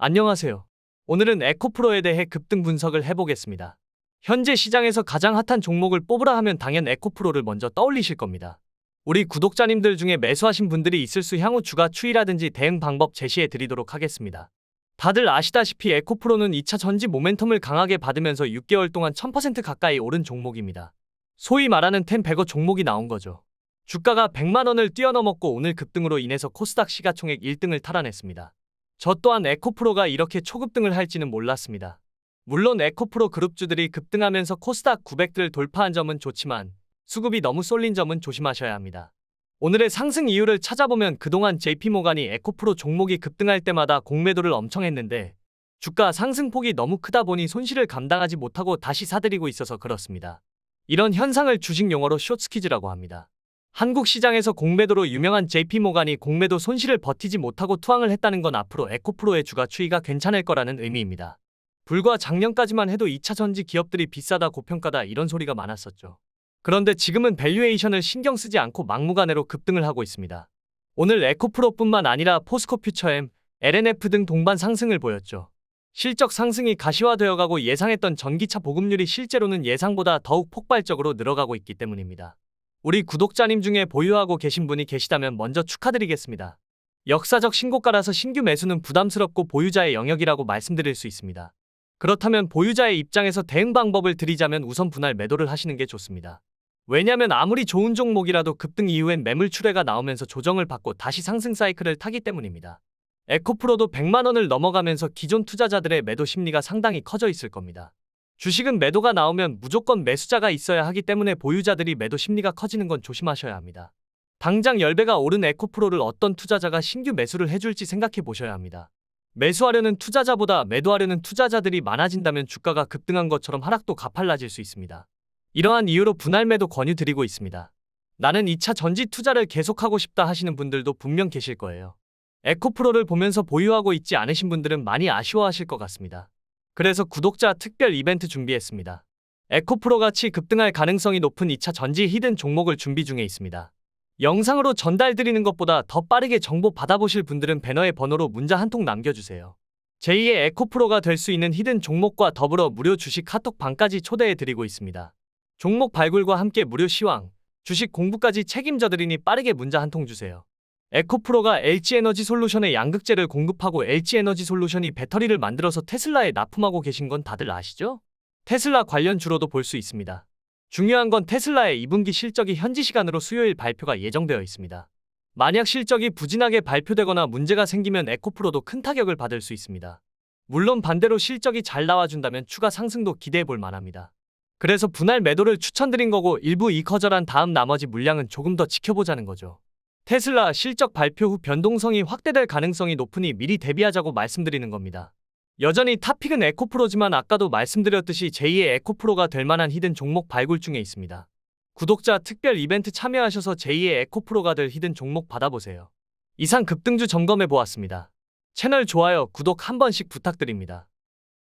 안녕하세요. 오늘은 에코프로에 대해 급등 분석을 해보겠습니다. 현재 시장에서 가장 핫한 종목을 뽑으라 하면 당연 에코프로를 먼저 떠올리실 겁니다. 우리 구독자님들 중에 매수하신 분들이 있을 수 향후 주가 추이라든지 대응 방법 제시해 드리도록 하겠습니다. 다들 아시다시피 에코프로는 2차 전지 모멘텀을 강하게 받으면서 6개월 동안 1000% 가까이 오른 종목입니다. 소위 말하는 텐 100어 종목이 나온 거죠. 주가가 100만 원을 뛰어넘었고 오늘 급등으로 인해서 코스닥 시가총액 1등을 탈환했습니다. 저 또한 에코프로가 이렇게 초급등을 할지는 몰랐습니다. 물론 에코프로 그룹주들이 급등하면서 코스닥 900를 돌파한 점은 좋지만 수급이 너무 쏠린 점은 조심하셔야 합니다. 오늘의 상승 이유를 찾아보면 그동안 JP모간이 에코프로 종목이 급등할 때마다 공매도를 엄청 했는데 주가 상승폭이 너무 크다 보니 손실을 감당하지 못하고 다시 사들이고 있어서 그렇습니다. 이런 현상을 주식 용어로 숏스퀴즈라고 합니다. 한국 시장에서 공매도로 유명한 JP모간이 공매도 손실을 버티지 못하고 투항을 했다는 건 앞으로 에코프로의 주가 추이가 괜찮을 거라는 의미입니다. 불과 작년까지만 해도 2차 전지 기업들이 비싸다 고평가다 이런 소리가 많았었죠. 그런데 지금은 밸류에이션을 신경 쓰지 않고 막무가내로 급등을 하고 있습니다. 오늘 에코프로뿐만 아니라 포스코 퓨처엠, LNF 등 동반 상승을 보였죠. 실적 상승이 가시화되어 가고 예상했던 전기차 보급률이 실제로는 예상보다 더욱 폭발적으로 늘어가고 있기 때문입니다. 우리 구독자님 중에 보유하고 계신 분이 계시다면 먼저 축하드리겠습니다. 역사적 신고가라서 신규 매수는 부담스럽고 보유자의 영역이라고 말씀드릴 수 있습니다. 그렇다면 보유자의 입장에서 대응 방법을 드리자면 우선 분할 매도를 하시는 게 좋습니다. 왜냐면 아무리 좋은 종목이라도 급등 이후엔 매물 출회가 나오면서 조정을 받고 다시 상승 사이클을 타기 때문입니다. 에코프로도 100만 원을 넘어가면서 기존 투자자들의 매도 심리가 상당히 커져 있을 겁니다. 주식은 매도가 나오면 무조건 매수자가 있어야 하기 때문에 보유자들이 매도 심리가 커지는 건 조심하셔야 합니다. 당장 10배가 오른 에코프로를 어떤 투자자가 신규 매수를 해줄지 생각해 보셔야 합니다. 매수하려는 투자자보다 매도하려는 투자자들이 많아진다면 주가가 급등한 것처럼 하락도 가팔라질 수 있습니다. 이러한 이유로 분할 매도 권유드리고 있습니다. 나는 2차 전지 투자를 계속하고 싶다 하시는 분들도 분명 계실 거예요. 에코프로를 보면서 보유하고 있지 않으신 분들은 많이 아쉬워하실 것 같습니다. 그래서 구독자 특별 이벤트 준비했습니다. 에코프로 같이 급등할 가능성이 높은 2차 전지 히든 종목을 준비 중에 있습니다. 영상으로 전달드리는 것보다 더 빠르게 정보 받아보실 분들은 배너의 번호로 문자 한 통 남겨주세요. 제2의 에코프로가 될 수 있는 히든 종목과 더불어 무료 주식 카톡 방까지 초대해드리고 있습니다. 종목 발굴과 함께 무료 시황, 주식 공부까지 책임져드리니 빠르게 문자 한 통 주세요. 에코프로가 LG에너지 솔루션의 양극재를 공급하고 LG에너지 솔루션이 배터리를 만들어서 테슬라에 납품하고 계신 건 다들 아시죠? 테슬라 관련 주로도 볼 수 있습니다. 중요한 건 테슬라의 2분기 실적이 현지 시간으로 수요일 발표가 예정되어 있습니다. 만약 실적이 부진하게 발표되거나 문제가 생기면 에코프로도 큰 타격을 받을 수 있습니다. 물론 반대로 실적이 잘 나와준다면 추가 상승도 기대해 볼 만합니다. 그래서 분할 매도를 추천드린 거고 일부 이 커절한 다음 나머지 물량은 조금 더 지켜보자는 거죠. 테슬라 실적 발표 후 변동성이 확대될 가능성이 높으니 미리 대비하자고 말씀드리는 겁니다. 여전히 탑픽은 에코프로지만 아까도 말씀드렸듯이 제2의 에코프로가 될 만한 히든 종목 발굴 중에 있습니다. 구독자 특별 이벤트 참여하셔서 제2의 에코프로가 될 히든 종목 받아보세요. 이상 급등주 점검해 보았습니다. 채널 좋아요, 구독 한 번씩 부탁드립니다.